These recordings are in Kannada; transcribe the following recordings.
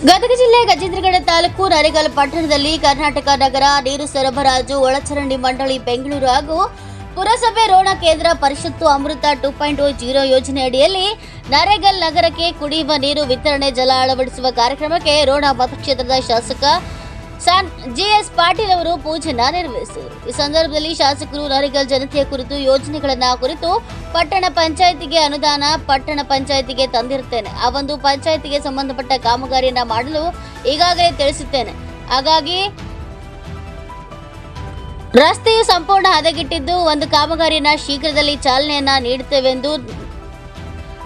ಗದಗ ಜಿಲ್ಲೆ ಗಜೇಂದ್ರಗಡ ತಾಲೂಕು ನರೇಗಲ್ ಪಟ್ಟಣದಲ್ಲಿ ಕರ್ನಾಟಕ ನಗರ ನೀರು ಸರಬರಾಜು, ಒಳಚರಂಡಿ ಮಂಡಳಿ, ಬೆಂಗಳೂರು ಹಾಗೂ ಪುರಸಭೆ ರೋಣ ಕೇಂದ್ರ ಪರಿಷತ್ತು ಅಮೃತ ಟೂ ಪಾಯಿಂಟ್ ಜೀರೋ ಯೋಜನೆ ಅಡಿಯಲ್ಲಿ ನರೇಗಲ್ ನಗರಕ್ಕೆ ಕುಡಿಯುವ ನೀರು ವಿತರಣೆ ಜಲ ಅಳವಡಿಸುವ ಕಾರ್ಯಕ್ರಮಕ್ಕೆ ರೋಣ ಮತಕ್ಷೇತ್ರದ ಶಾಸಕ ಜಿಎಸ್ ಪಾಟೀಲ್ ಅವರು ಪೂಜೆನ ನೆರವೇರಿಸಿದರು. ಈ ಸಂದರ್ಭದಲ್ಲಿ ಶಾಸಕರು, ನರಿಗಲ್ ಜನತೆಯ ಕುರಿತು ಯೋಜನೆಗಳನ್ನ ಕುರಿತು ಪಟ್ಟಣ ಪಂಚಾಯತಿಗೆ ಅನುದಾನ, ಪಟ್ಟಣ ಪಂಚಾಯತಿಗೆ ತಂದಿರುತ್ತೇನೆ. ಆ ಒಂದು ಪಂಚಾಯತಿಗೆ ಸಂಬಂಧಪಟ್ಟ ಕಾಮಗಾರಿಯನ್ನ ಮಾಡಲು ಈಗಾಗಲೇ ತಿಳಿಸುತ್ತೇನೆ. ಹಾಗಾಗಿ ರಸ್ತೆಯು ಸಂಪೂರ್ಣ ಹದಗೆಟ್ಟಿದ್ದು, ಒಂದು ಕಾಮಗಾರಿಯನ್ನ ಶೀಘ್ರದಲ್ಲಿ ಚಾಲನೆಯನ್ನ ನೀಡುತ್ತೇವೆಂದು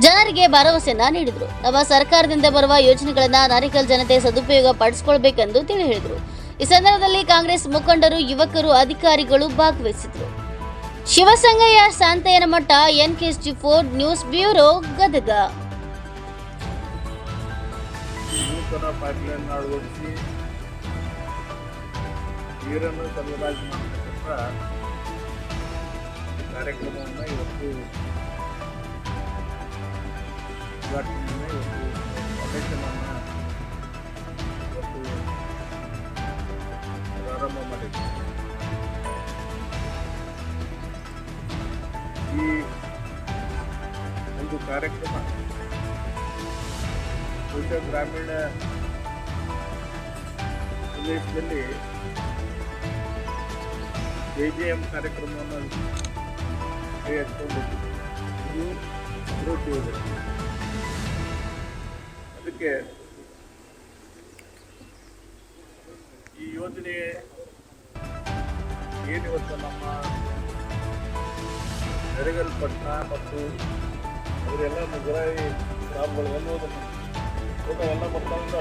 ಜನರಿಗೆ ಭರವಸೆಯನ್ನ ನೀಡಿದರು. ನಮ್ಮ ಸರ್ಕಾರದಿಂದ ಬರುವ ಯೋಜನೆಗಳನ್ನ ನಾರಿಕಲ್ ಜನತೆ ಸದುಪಯೋಗ ಪಡಿಸಿಕೊಳ್ಬೇಕೆಂದು ತಿಳಿ ಹೇಳಿದರು ಈ ಸಂದರ್ಭದಲ್ಲಿ ಕಾಂಗ್ರೆಸ್ ಮುಖಂಡರು, ಯುವಕರು, ಅಧಿಕಾರಿಗಳು ಭಾಗವಹಿಸಿದರು. Shivasangayya Santayyana Math N K four news bureau Gadag ಕಾರ್ಯಕ್ರಮವನ್ನು ಇವತ್ತು ಉದ್ಘಾಟನೆಯನ್ನು ಈ ಒಂದು ಕಾರ್ಯಕ್ರಮ ಬಹುಶಃ ಗ್ರಾಮೀಣ ಪ್ರದೇಶದಲ್ಲಿ ಜೆ ಜೆ ಎಂ ಕಾರ್ಯಕ್ರಮವನ್ನು ಕೈ ಹಚ್ಕೊಂಡಿದ್ದೀವಿ ಇದು ಅದಕ್ಕೆ ಈ ಯೋಜನೆ ಏನಿವತ್ತು ನಮ್ಮ ನೆರೆಗಲ್ ಪಟ್ಟಣ ಮತ್ತು ಅವರೆಲ್ಲ ಮುಜರಾಯಿ ಗ್ರಾಮಗಳು ಎಲ್ಲೋದನ್ನು ಎಲ್ಲ ಬರ್ತಾ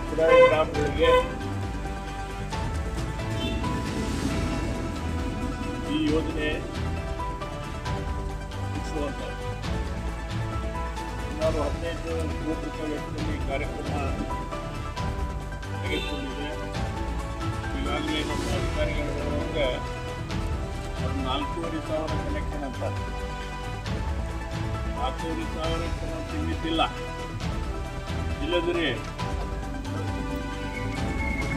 ಮುಜರಾಯಿ ಗ್ರಾಮಗಳಿಗೆ ಈ ಯೋಜನೆ ಮುಗಿಸುವಂತ ಸುಮಾರು ಹದಿನೈದು ಕೋಟಿ ರೂಪಾಯಿ ವೆಚ್ಚದಲ್ಲಿ ಕಾರ್ಯಕ್ರಮ ತೆಗೆದುಕೊಂಡಿದೆ. ಈಗಾಗಲೇ ನಮ್ಮ ಅಧಿಕಾರಿಗಳು ಹೇಳುವಂಗೆ ಅದು ನಾಲ್ಕೂವರೆ ಸಾವಿರ ಕನೆಕ್ಷನ್ ಅಂತ. ನಾಲ್ಕೂವರೆ ಸಾವಿರ ನಾವು ತಿಂದಿದ್ದಿಲ್ಲ ಇಲ್ಲದ್ರೆ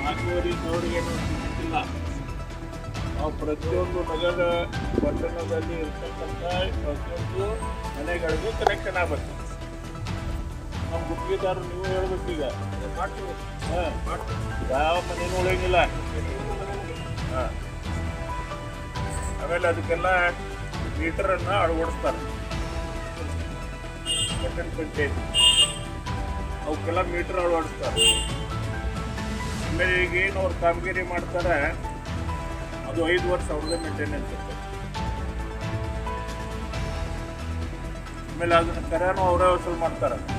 ನಾಲ್ಕೂವರೆ ಸಾವಿರಗೆ ನಾವು ನಾವು ಪ್ರತಿಯೊಂದು ನಗರ ಪಟ್ಟಣದಲ್ಲಿ ಇರ್ತಕ್ಕಂಥ ಪ್ರತಿಯೊಂದು ಮನೆಗಳಿಗೂ ಕನೆಕ್ಷನ್ ನಮ್ಮ ಗುತ್ತಿಗೆದಾರರು ನೀವು ಹೇಳ್ಬೇಕು ಈಗ. ಹಾಂ. ಯಾವ ಮನೇನು ಉಳಿಯಂಗಿಲ್ಲ. ಹಾಂ. ಆಮೇಲೆ ಅದಕ್ಕೆಲ್ಲ ಮೀಟರನ್ನು ಅಳವಡಿಸ್ತಾರೆ. ಪಟ್ಟಣ ಪಂಚಾಯತಿ. ಅವಕ್ಕೆಲ್ಲ ಮೀಟರ್ ಅಳವಡಿಸ್ತಾರೆ. ಆಮೇಲೆ ಈಗ ಏನು ಅವ್ರು ಕಾಮಗಾರಿ ಮಾಡ್ತಾರೆ ಅದು ಐದು ವರ್ಷ ಅವ್ರದ್ದೇ ಮೇಂಟೆನೆನ್ಸ್ ಇರ್ತದೆ ಆಮೇಲೆ ಅದನ್ನ ಕರೆಯನ್ನು ಅವರೇ ವಸೂಲು ಮಾಡ್ತಾರೆ.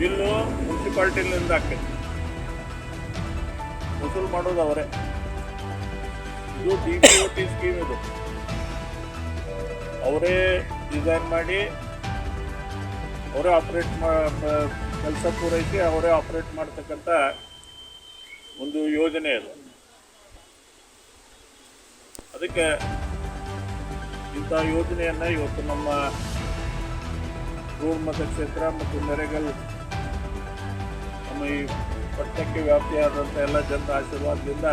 ಬಿಲ್ಲು ಮುನ್ಸಿಪಾಲ್ಟಿಲಿಂದ ಆಕೈತಿ ವಸೂಲ್ ಮಾಡೋದು ಅವರೇ. ಇದು D P O T scheme ಇದು. ಅವರೇ ಡಿಸೈನ್ ಮಾಡಿ, ಅವರೇ ಆಪ್ರೇಟ್ ಮಾ ಕೆಲಸ ಪೂರೈಸಿ ಅವರೇ ಆಪ್ರೇಟ್ ಮಾಡ್ತಕ್ಕಂಥ ಒಂದು ಯೋಜನೆ ಅದು. ಅದಕ್ಕೆ ಇಂಥ ಯೋಜನೆಯನ್ನು ಇವತ್ತು ನಮ್ಮ ರೂಢ ಮತಕ್ಷೇತ್ರ ಮತ್ತು ನೆರೆಗಲ್ ಈ ಪಟ್ಟಣಕ್ಕೆ ವ್ಯಾಪ್ತಿಯಾದಂಥ ಎಲ್ಲ ಜನರ ಆಶೀರ್ವಾದದಿಂದ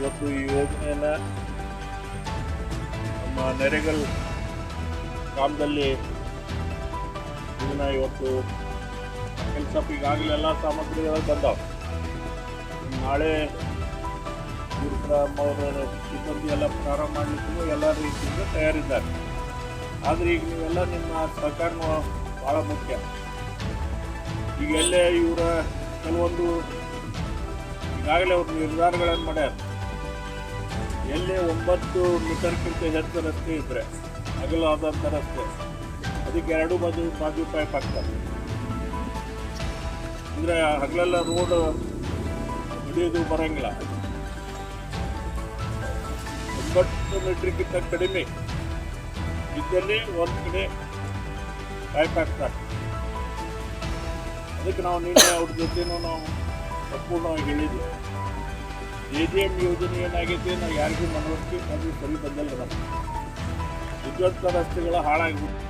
ಇವತ್ತು ಈ ಯೋಜನೆಯನ್ನು ನಮ್ಮ ನೆರೆಗಲ್ ಗ್ರಾಮದಲ್ಲಿ ಇದನ್ನ ಇವತ್ತು ಕೆಲಸ ಈಗಾಗಲೇ ಎಲ್ಲ ಸಾಮಗ್ರಿಗಳು ಬಂದಾವೆ. ನಾಳೆ ಅವರ ಸಿಬ್ಬಂದಿ ಎಲ್ಲ ಪ್ರಾರಂಭ ಮಾಡಲಿಕ್ಕೂ ಎಲ್ಲ ರೀತಿಯಿಂದ ತಯಾರಿದ್ದಾರೆ. ಆದರೆ ಈಗ ನೀವೆಲ್ಲ ನಿಮ್ಮ ಸಹಕಾರ ಭಾಳ ಮುಖ್ಯ. ಈಗ ಎಲ್ಲೇ ಇವರ ಕೆಲವೊಂದು ಈಗಾಗಲೇ ಅವ್ರ ನಿರ್ಧಾರಗಳನ್ನು ಮಾಡ್ಯಾರ. ಎಲ್ಲೇ ಒಂಬತ್ತು ಮೀಟರ್ಗಿಂತ ಹೆಚ್ಚು ರಸ್ತೆ ಇದ್ರೆ ಅಗಲಾದಂಥ ರಸ್ತೆ, ಅದಕ್ಕೆ ಎರಡು ಬದು ಬಾಜು ಪೈಪ್ ಹಾಕ್ತಾರೆ. ಅಂದರೆ ಹಗಲೆಲ್ಲ ರೋಡ್ ಹಿಡಿಯೋದು ಬರೋಂಗಿಲ್ಲ. ಒಂಬತ್ತು ಮೀಟ್ರಿಗಿಂತ ಕಡಿಮೆ ಇದ್ದಲ್ಲಿ ಒಂದು ಕಡೆ ಪೈಪ್ ಹಾಕ್ತಾರೆ. ಅದಕ್ಕೆ ನಾವು ನಿನ್ನೆ ಅವ್ರ ಜೊತೆನೂ ನಾವು ಸಂಪೂರ್ಣವಾಗಿ ಹೇಳಿದ್ವಿ. ಎ ಜಿ ಎಂ ಯೋಜನೆ ಏನಾಗೈತೆ ನಾವು ಯಾರಿಗೂ ಮನವರಿಕೆ ಅದು ಸರಿ ಬಂದಲ್ಲ ರಸ್ತೆಗಳು ರಸ್ತೆಗಳ ಹಾಳಾಗ್ಬಿಟ್ಟು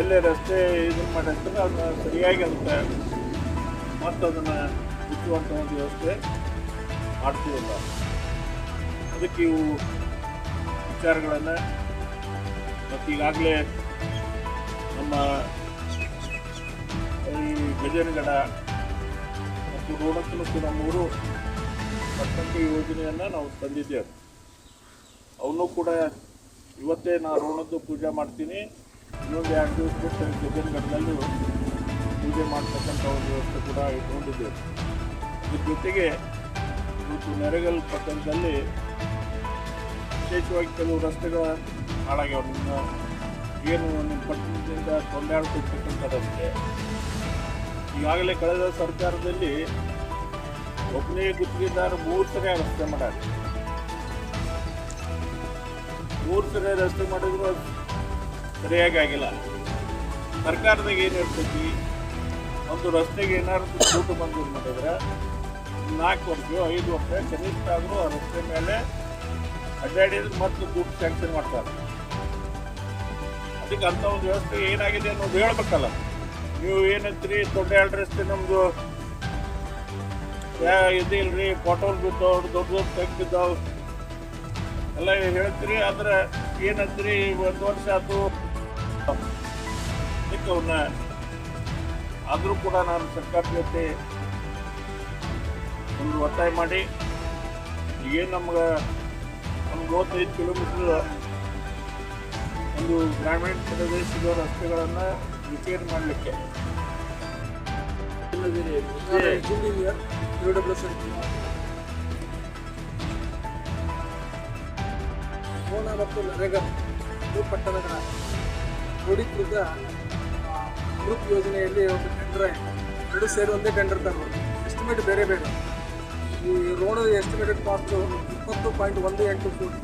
ಎಲ್ಲೇ ರಸ್ತೆ ಇದನ್ನು ಮಾಡಿರ್ತಾರೆ, ಅದನ್ನ ಸರಿಯಾಗಿ ಅದಕ್ಕೆ ಮತ್ತು ಅದನ್ನು ಮುಚ್ಚುವಂಥ ಒಂದು ವ್ಯವಸ್ಥೆ ಮಾಡ್ತೀವಲ್ಲ ಅದಕ್ಕೆ ಇವು ವಿಚಾರಗಳನ್ನು ಮತ್ತು ಈಗಾಗಲೇ ನಮ್ಮ ಈ ಗಜನಗಡ ಮತ್ತು ರೋಣಕ್ಕೂ ಮತ್ತು ಮೂರು ಪಟ್ಟಣಕ್ಕೆ ಯೋಜನೆಯನ್ನು ನಾವು ತಂದಿದ್ದೇವೆ. ಅವನು ಕೂಡ ಇವತ್ತೇ ನಾನು ರೋಣದ್ದು ಪೂಜೆ ಮಾಡ್ತೀನಿ. ಇನ್ನೊಂದು ಎರಡು ದಿವಸ ಬಿಟ್ಟು ಗಜೇನಗಡದಲ್ಲಿ ಪೂಜೆ ಮಾಡ್ತಕ್ಕಂಥ ಒಂದು ವ್ಯವಸ್ಥೆ ಕೂಡ ಇಟ್ಕೊಂಡಿದ್ದೇವೆ. ಇದ್ರ ಜೊತೆಗೆ ಇವತ್ತು ನೆರೆಗಲ್ ಪಟ್ಟಣದಲ್ಲಿ ವಿಶೇಷವಾಗಿ ಕೆಲವು ರಸ್ತೆಗಳ ಹಾಳಾಗ್ಯಾವ. ನಿಮ್ಮ ಏನು ನಿಮ್ಮ ಪಟ್ಟಣದಿಂದ ಕೊಂಡಾಡ್ತಿರ್ತಕ್ಕಂಥ ಈಗಾಗಲೇ ಕಳೆದ ಸರ್ಕಾರದಲ್ಲಿ ಒಬ್ಬನೇ ಗುತ್ತಿಗೆದಾರ ಮೂರು ಸರಿ ರಸ್ತೆ ಮಾಡ್ಯಾರ ಮೂರು ಸರಿ ರಸ್ತೆ ಮಾಡಿದ್ರು ಅದು ಸರಿಯಾಗಿ ಆಗಿಲ್ಲ. ಸರ್ಕಾರದಾಗ ಏನು ಇರ್ತೈತಿ ಒಂದು ರಸ್ತೆಗೆ ಏನಾದ್ರು ದುಡ್ಡು ಮಂಜೂರು ಮಾಡಿದ್ರೆ ನಾಲ್ಕು ವರ್ಷ, ಐದು ವರ್ಷ ಕನಿಷ್ಠ ಆದರೂ ಆ ರಸ್ತೆ ಮೇಲೆ ಅಡ್ಡಾಡಿದ್ರೆ ಮತ್ತೆ ದುಡ್ಡು ಸ್ಯಾಂಕ್ಷನ್ ಮಾಡ್ತಾರೆ. ಅದಕ್ಕೆ ಅಂತ ಒಂದು ವ್ಯವಸ್ಥೆ ಏನಾಗಿದೆ ಅನ್ನೋದು ಹೇಳ್ಬೇಕಲ್ಲ. ನೀವು ಏನಂತೀರಿ? ದೊಡ್ಡ ರಸ್ತೆ ನಮ್ಮದು ಇದಿಲ್ರಿ ಪೋಟೋಲ್ ಬಿದ್ದವ್ ದೊಡ್ಡ ದೊಡ್ಡ ತೆಗ್ ಬಿದ್ದಾವ್ ಎಲ್ಲ ಹೇಳ್ತೀರಿ, ಆದ್ರೆ ಏನಂತೀರಿ ಒಂದು ವರ್ಷ ಅದಕ್ಕೆ ಅವನ್ನ ಆದರೂ ಕೂಡ ನಾನು ಸರ್ಕಾರದ ಜೊತೆ ಒಂದು ಒತ್ತಾಯ ಮಾಡಿ ಏನ್ ನಮ್ಗೆ ನಮ್ಗೆ ಮೂವತ್ತೈದು ಕಿಲೋಮೀಟರ್ ಒಂದು ಗ್ರಾಮೀಣ ಪ್ರದೇಶದ ರಸ್ತೆಗಳನ್ನು ರಿಪೇರ್ ಮಾಡಲಿಕ್ಕೆ. ಕೋಣ ಮತ್ತು ನರೇಗಾ ಇದು ಪಟ್ಟಣಗಳ ಆ, ಅಮೃತ್ ಯೋಜನೆಯಲ್ಲಿ ಒಂದು ಟೆಂಡರ್ ಎರಡು ಸೇರಿ ಒಂದೇ ಟೆಂಡರ್ ತಗೊಂಡು. ಎಸ್ಟಿಮೇಟ್ ಬೇರೆ ಬೇರೆ. ಈ ರೋಣದ ಎಸ್ಟಿಮೇಟೆಡ್ ಕಾಸ್ಟು ಇಪ್ಪತ್ತು ಪಾಯಿಂಟ್ ಒಂದು ಎಂಟು ಕೋಟಿ.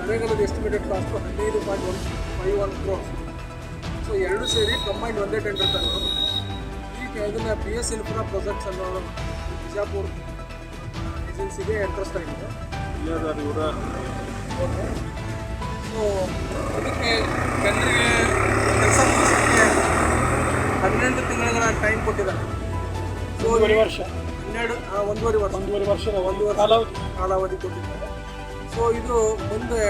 ನರೇಗಾದ ಎಸ್ಟಿಮೇಟೆಡ್ ಕಾಸ್ಟು ಹದಿನೈದು point one five one crores so ಎರಡು ಸೇರಿ ಕಂಬೈಂಡ್ ಒಂದೇ ಟೆಂಡರ್ ತಂದರು ಈಗ ಇದನ್ನು ಬಿ ಎಸ್ ಇನ್ಫ್ರಾ ಪ್ರಾಜೆಕ್ಟ್ಸ್ ಅನ್ನೋ ಬಿಜಾಪುರ ಏಜೆನ್ಸಿಗೆ ಇಂಟ್ರೆಸ್ಟ್ ಆಗಿದೆ. ಓಕೆ ಇವರ ಸೊ ಅದಕ್ಕೆ ಜನರಿಗೆ ಕೆಲಸ ಮುಗಿಸೋಕ್ಕೆ ಹದಿನೆಂಟು ತಿಂಗಳ ಟೈಮ್ ಕೊಟ್ಟಿದ್ದಾರೆ. ಸೊ ಒಂದೂವರೆ ವರ್ಷ. ಹನ್ನೆರಡು ಒಂದೂವರೆ ವರ್ಷ. ಒಂದೂವರೆ ವರ್ಷದ ಒಂದು ವರ್ಷ ಕಾಲಾವಧಿ ಕಾಲಾವಧಿ ಕೊಟ್ಟಿದ್ದಾರೆ. ಸೊ ಇದು ಮುಂದೆ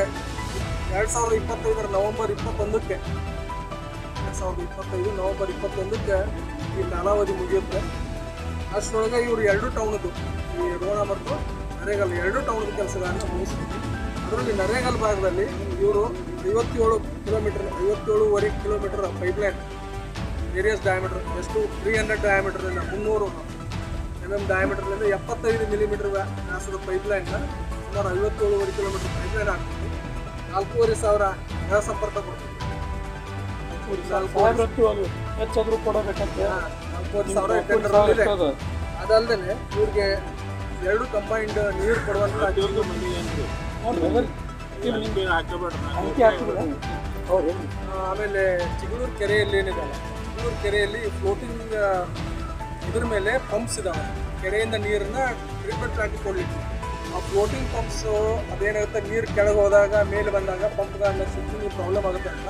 ಎರಡು ಸಾವಿರದ ಇಪ್ಪತ್ತೈದರ ನವೆಂಬರ್ ಇಪ್ಪತ್ತೊಂದಕ್ಕೆ ಎರಡು ಸಾವಿರದ ಇಪ್ಪತ್ತೈದು, ನವೆಂಬರ್ ಇಪ್ಪತ್ತೊಂದಕ್ಕೆ ಈ ಕಾಲಾವಧಿ ಮುಗಿಯುತ್ತೆ. ಅಷ್ಟರೊಳಗೆ ಇವರು ಎರಡು ಟೌನದ್ದು ಈ ರೋಣ ಮತ್ತು ನರೇಗಲ್, ಎರಡು ಟೌನದ ಕೆಲಸಗಳನ್ನು ಮುಗಿಸ್ತೀವಿ. ಅದರಲ್ಲಿ ನರೇಗಲ್ ಭಾಗದಲ್ಲಿ ಇವರು ಐವತ್ತೇಳು ಕಿಲೋಮೀಟರ್, ಐವತ್ತೇಳುವರೆ ಕಿಲೋಮೀಟರ್ ಪೈಪ್ಲೈನ್ ವೇರಿಯಸ್ ಡಯಾಮೀಟರ್ ಎಷ್ಟು ತ್ರೀ ಹಂಡ್ರೆಡ್ ಡಯಾಮೀಟರ್ನಿಂದ ಮುನ್ನೂರು ಎಂ ಎಂ ಡಯಾಮೀಟರ್ನಿಂದ ಎಪ್ಪತ್ತೈದು ಮಿಲಿಮೀಟರ್ ವ್ಯಾಸದ ಪೈಪ್ಲೈನ್ನ ಸುಮಾರು ಐವತ್ತೇಳುವರೆ ಕಿಲೋಮೀಟರ್ ಪೈಪ್ಲೈನ್ ಆಗ್ತೀವಿ ನಾಲ್ಕೂವರೆ ಸಾವಿರ ಜಲ ಸಂಪರ್ಕ ಕೊಡ್ತೀವಿ ಹೆಚ್ಚಾದ್ರೂ ಕೊಡಬೇಕಂತ ಇವ್ರಿಗೆ ಎರಡು ಕಂಬೈಂಡ್ ನೀರು ಕೊಡುವಂತ ಆಮೇಲೆ ಚಿಗಳೂರು ಕೆರೆಯಲ್ಲಿ ಏನಿದೆ ಚಿಗಳೂರು ಕೆರೆಯಲ್ಲಿ ಫ್ಲೋಟಿಂಗ್ ಇದ್ರ ಮೇಲೆ ಪಂಪ್ಸ್ ಇದಾವೆ. ಕೆರೆಯಿಂದ ನೀರನ್ನ ಟ್ರೀಟ್ಮೆಂಟ್ ಪ್ಲಾಂಟ್ ಕೊಡ್ಲಿಕ್ಕೆ ಆ ಫ್ಲೋಟಿಂಗ್ ಪಂಪ್ಸ್ ಅದೇನಾಗುತ್ತೆ ನೀರು ಕೆಳಗೆ ಹೋದಾಗ, ಮೇಲೆ ಬಂದಾಗ ಪಂಪ್ಗಳನ್ನ ಸುತ್ತಲೂ ಪ್ರಾಬ್ಲಮ್ ಆಗುತ್ತೆ ಅಂತ.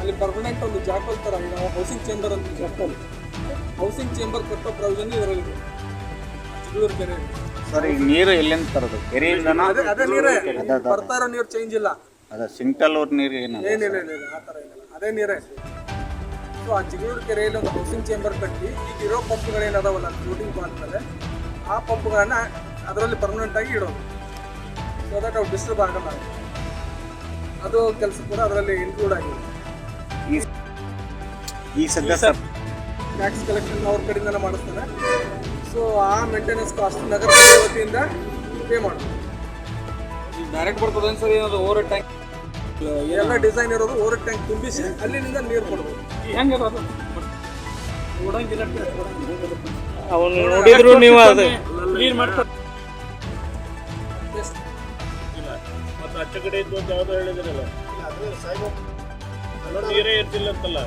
ಅಲ್ಲಿ ಪರ್ಮನೆಂಟ್ ಒಂದು ಜಾಕಲ್ ಥರ ಹೌಸಿಂಗ್ ಚೇಂಬರ್ ಅಂತ ಜಾಕಲ್ ಹೌಸಿಂಗ್ ಚೇಂಬರ್ ಕಟ್ಟೋ ಪ್ರಾವಿಷನ್ ಇದರಲ್ಲಿ. ಚಿಗಳೂರು ಕೆರೆ ಸರ್ ಈಗ ನೀರು ಎಲ್ಲಿಂದ ತರೋದು? ಕೆರೆಯಿಂದನಾ? ಅದೇ ಅದೇ ನೀರೇ. ಬರ್ತಾ ಇರೋ ನೀರು ಚೇಂಜ್ ಇಲ್ಲ. ಅದ ಸಿಂಕ್ಟಲ್ ಅವ್ರ ನೀರು ಏನು ಏನಿಲ್ಲ ಆ ಥರ ಇಲ್ಲ ಅದೇ ನೀರೇ. ಸೊ ಆ ಚಿಗಳೂರು ಕೆರೆಯಲ್ಲಿ ಒಂದು ಹೌಸಿಂಗ್ ಚೇಂಬರ್ ಕಟ್ಟಿ ಈಗ ಇರೋ ಪಂಪ್ಗಳೇನದಾವಲ್ಲ ಫ್ಲೋಟಿಂಗ್ ಮಾಡ್ತಾರೆ ಆ ಪಂಪ್ಗಳನ್ನ ಅದರಲ್ಲಿ ಪರ್ಮನೆಂಟ್ ಆಗಿ ಇಡೋದು. ಸೊ ದಟ್ ಅವು ಡಿಸ್ಟರ್ಬ್ ಆಗಲ್ಲ. ಅದು ಕೆಲಸ ಕೂಡ ಅದರಲ್ಲಿ ಇನ್ಕ್ಲೂಡ್ ಆಗಿದೆ. ಈ ಈ ಸದ್ಯ ಸರ್ ಟ್ಯಾಕ್ಸ್ ಕಲೆಕ್ಷನ್ ಅವ್ರ ಕಡೆಯಿಂದನೇ ಮಾಡಿಸ್ತಾರೆ. ಸೊ ಆ ಮೇಂಟೆನೆನ್ಸ್ ಕಾಸ್ಟ್ ನಗರ ವತಿಯಿಂದ ಪೇ ಮಾಡೋದು ಡೈರೆಕ್ಟ್ ಬರ್ತದೆ ಸರ್? ಏನಾದ್ರು ಓವರ್ ಟ್ಯಾಂಕ್ ಎಲ್ಲ ಡಿಸೈನ್ ಇರೋದು ಓವರ್ ಟ್ಯಾಂಕ್ ತುಂಬಿಸಿ ಅಲ್ಲಿಂದ ನೀರು ಕೊಡ್ಬೋದು ಹೆಂಗೆ ಅದು ಅವನು ನೋಡಿದ್ರು ನೀವು ಅದು. ಕ್ಲೀನ್ ಮಾಡ್ತಾರೆ ಮತ್ತೆ ಇಲ್ಲ. ಮತ್ತು ಆಚೆ ಕಡೆ ಇದ್ದು ಯಾವ್ದು ಯಾವುದೋ ಹೇಳಿದ್ರಲ್ಲ ನೀರೇ ಇರ್ತಿಲ್ಲ ಅಂತಲ್ಲ